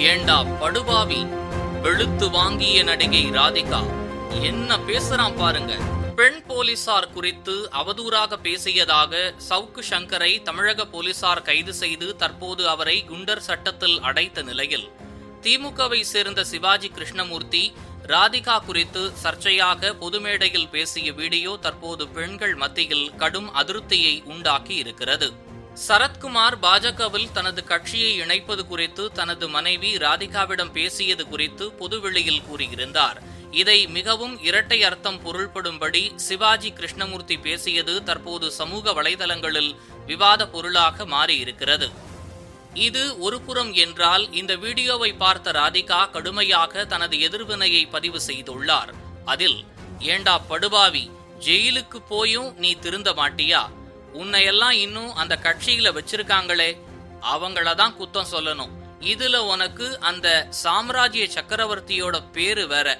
ஏண்டா படுபாவி? வெளுத்து வாங்கிய நடிகை ராதிகா. என்ன பேசுறான் பாருங்க. பெண் போலீசார் குறித்து அவதூறாக பேசியதாக சவுக்கு சங்கரை தமிழக போலீசார் கைது செய்து தற்போது அவரை குண்டர் சட்டத்தில் அடைத்த நிலையில் திமுகவை சேர்ந்த சிவாஜி கிருஷ்ணமூர்த்தி ராதிகா குறித்து சர்ச்சையாக பொதுமேடையில் பேசிய வீடியோ தற்போது பெண்கள் மத்தியில் கடும் அதிருப்தியை உண்டாக்கி இருக்கிறது சரத்குமார் பாஜகவில் தனது கட்சியை இணைப்பது குறித்து தனது மனைவி ராதிகாவிடம் பேசியது குறித்து பொதுவெளியில் கூறியிருந்தார். இதை மிகவும் இரட்டை அர்த்தம் பொருள்படும்படி சிவாஜி கிருஷ்ணமூர்த்தி பேசியது தற்போது சமூக வலைதளங்களில் விவாத பொருளாக மாறியிருக்கிறது. இது ஒருபுறம் என்றால் இந்த வீடியோவை பார்த்த ராதிகா கடுமையாக தனது எதிர்வினையை பதிவு செய்துள்ளார். அதில் ஏண்டா படுபாவி ஜெயிலுக்கு போயும் நீ திருந்த மாட்டியா? உன்னையெல்லாம் இன்னும் அந்த கட்சியில வச்சிருக்காங்களே அவங்கள தான் குத்தம் சொல்லணும். இதுல உனக்கு அந்த சாம்ராஜ்ய சக்கரவர்த்தியோட பேரு வேற.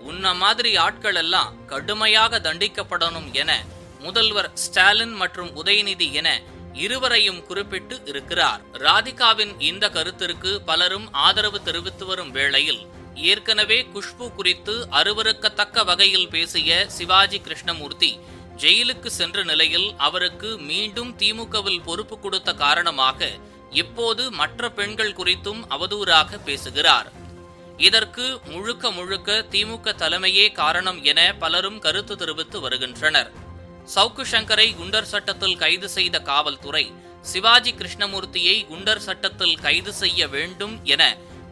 உன்ன மாதிரி ஆட்கள் எல்லாம் கடுமையாக தண்டிக்கப்படணும் என முதல்வர் ஸ்டாலின் மற்றும் உதயநிதி என இருவரையும் குறிப்பிட்டு இருக்கிறார். ராதிகாவின் இந்த கருத்திற்கு பலரும் ஆதரவு தெரிவித்து வரும் வேளையில் ஏற்கனவே குஷ்பு குறித்து அருவருக்கத்தக்க வகையில் பேசிய சிவாஜி கிருஷ்ணமூர்த்தி ஜெயிலுக்கு சென்ற நிலையில் அவருக்கு மீண்டும் திமுகவில் பொறுப்பு கொடுத்த காரணமாக இப்போது மற்ற பெண்கள் குறித்தும் அவதூறாக பேசுகிறார். இதற்கு முழுக்க முழுக்க திமுக தலைமையே காரணம் என பலரும் கருத்து தெரிவித்து வருகின்றனர். சவுக்கு சங்கரை குண்டர் சட்டத்தில் கைது செய்த காவல்துறை சிவாஜி கிருஷ்ணமூர்த்தியை குண்டர் சட்டத்தில் கைது செய்ய வேண்டும் என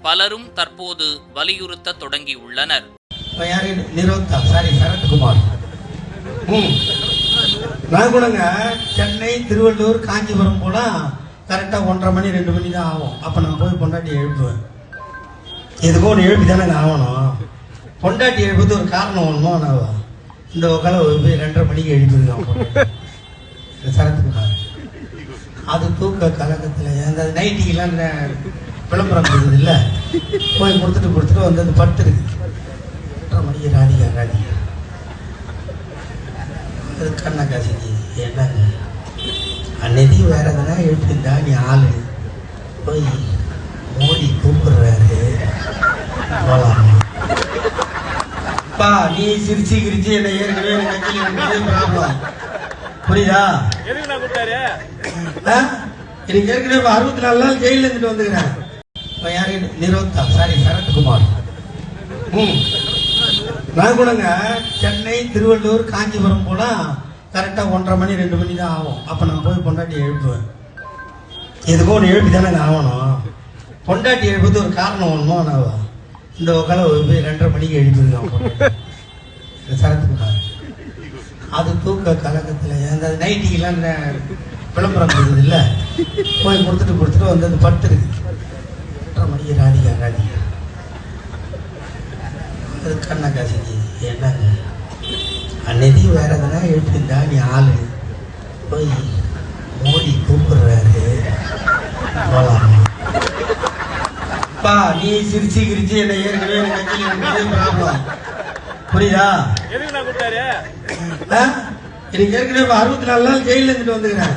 பலரும் தற்போது வலியுறுத்த தொடங்கியுள்ளனர் இப்போ யாரு நிரோத்தா சாரி சரத்குமார் ம் நான் கூடங்க சென்னை திருவள்ளூர் காஞ்சிபுரம் போனால் கரெக்டாக ஒன்றரை மணி ரெண்டு மணி தான் ஆகும். அப்போ நான் போய் பொண்டாட்டி எழுப்புவேன். எதுக்கோ ஒன்று எழுப்பி தானே ஆகணும். பொண்டாட்டி எழுப்புறது ஒரு காரணம் ஒன்றுமோ நான் இந்த உட்கால போய் ரெண்டரை மணிக்கு எழுப்பிருக்கான் இந்த அது தூக்க கலக்கத்தில் அந்த நைட்டிக்கெல்லாம் விளம்பரம் இருக்குது இல்லை போய் கொடுத்துட்டு கொடுத்துட்டு வந்து அது படுத்துருக்கு. ஒன்றரை மணிக்கு ராதிகா ராதிகா. கண்ணை காசிக்கு என்னங்க? அன்னைக்கு வேற எதனா எழுப்பியிருந்தா நீ ஆளு. போய் மோடி கூப்பிடுறாரு. போலாம்? பா நீ சிரிச்சு கிரிச்சு என்ன ஏற்கனவே எனக்கு ப்ராப்ளம் புரியுதா? எனக்கு ஏற்கனவே அறுபத்தி நாலு நாள் ஜெயில இருந்துட்டு வந்துக்கிறேன். யாரு? நிரோத்தா. சாரி சரத்குமார். ம். நான் கூடங்க சென்னை திருவள்ளூர் காஞ்சிபுரம் போனா கரெக்டாக ஒன்றரை மணி ரெண்டு மணி தான் ஆகும். அப்போ நான் போய் பொண்டாட்டி எழுப்புவேன். எதுக்கோ ஒன்று எழுப்பி தானே ஆகணும். பொண்டாட்டி எழுப்புறது ஒரு காரணம் ஒன்றுமோ நான் இந்த உட்கால போய் ரெண்டரை மணிக்கு எழுப்பியிருக்கான் இந்த அது தூக்க கலக்கத்தில் அந்த நைட்டிக்கெல்லாம் விளம்பரம் இருக்குது இல்லை? போய் கொடுத்துட்டு கொடுத்துட்டு வந்து அது படுத்துருக்கு எட்டரை மணிக்கு ராதிகா ராதிகா. அது கண்ணை காசிக்கு என்னங்க? அன்னைக்கு வேற எதனா எழுப்பியிருந்தா நீ ஆளு. போய் மோடி கூப்பிடுறாரு. போலாம்? பா நீ சிரிச்சு கிரிச்சு என்ன ஏற்கனவே எனக்கு ப்ராப்ளம் புரியுதா? எனக்கு ஏற்கனவே அறுபத்தி நாலு நாள் ஜெயில இருந்துட்டு வந்துக்கிறேன்